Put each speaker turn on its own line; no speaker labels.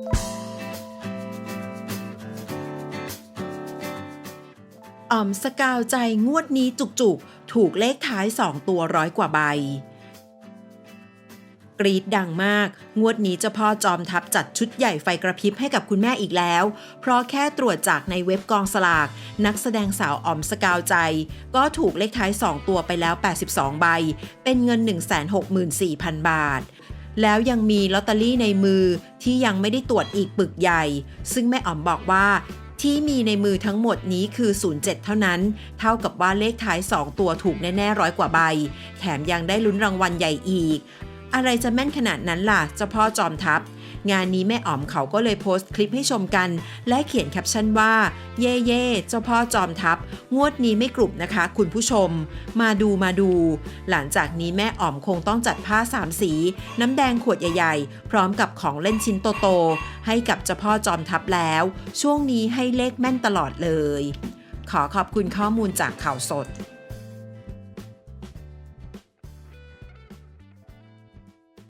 อ๋อมสกาวใจงวดนี้จุกๆ ถูกเลขท้าย2ตัวร้อยกว่าใบ กรีดดังมาก งวดนี้เจ้าพ่อจอมทัพจัดชุดใหญ่ไฟกระพริบให้กับคุณแม่อีกแล้ว เพราะแค่ตรวจจากในเว็บกองสลาก นักแสดงสาวอ๋อมสกาวใจ ก็ถูกเลขท้าย 2 ตัวไปแล้ว 82 ใบ เป็นเงิน 164,000 บาท แล้วยังมีลอตเตอรี่ในมือที่ยังไม่ได้ตรวจอีกปึกใหญ่ ซึ่งแม่อ๋อมบอกว่าที่มีในมือทั้งหมดนี้คือ 07 เท่านั้น เท่ากับว่าเลขท้าย 2 ตัวถูกแน่ๆร้อยกว่าใบ แถมยังได้ลุ้นรางวัลใหญ่อีก อะไรจะแม่นขนาดนั้นล่ะ เจ้าพ่อจอมทัพ งานนี้แม่อ๋อมเขาก็เลยโพสต์คลิปให้ชมกัน และเขียนแคปชั่นว่า เย่เย่เจ้าพ่อจอมทัพ งวดนี้ไม่กรุบนะคะ คุณผู้ชม มาดูมาดู หลังจากนี้แม่อ๋อมคงต้องจัดผ้าสามสี น้ำแดงขวดใหญ่ ๆ พร้อมกับของเล่นชิ้นโตๆให้กับเจ้าพ่อจอมทัพแล้ว ช่วงนี้ให้เลขแม่นตลอดเลย ขอขอบคุณข้อมูลจากข่าวสด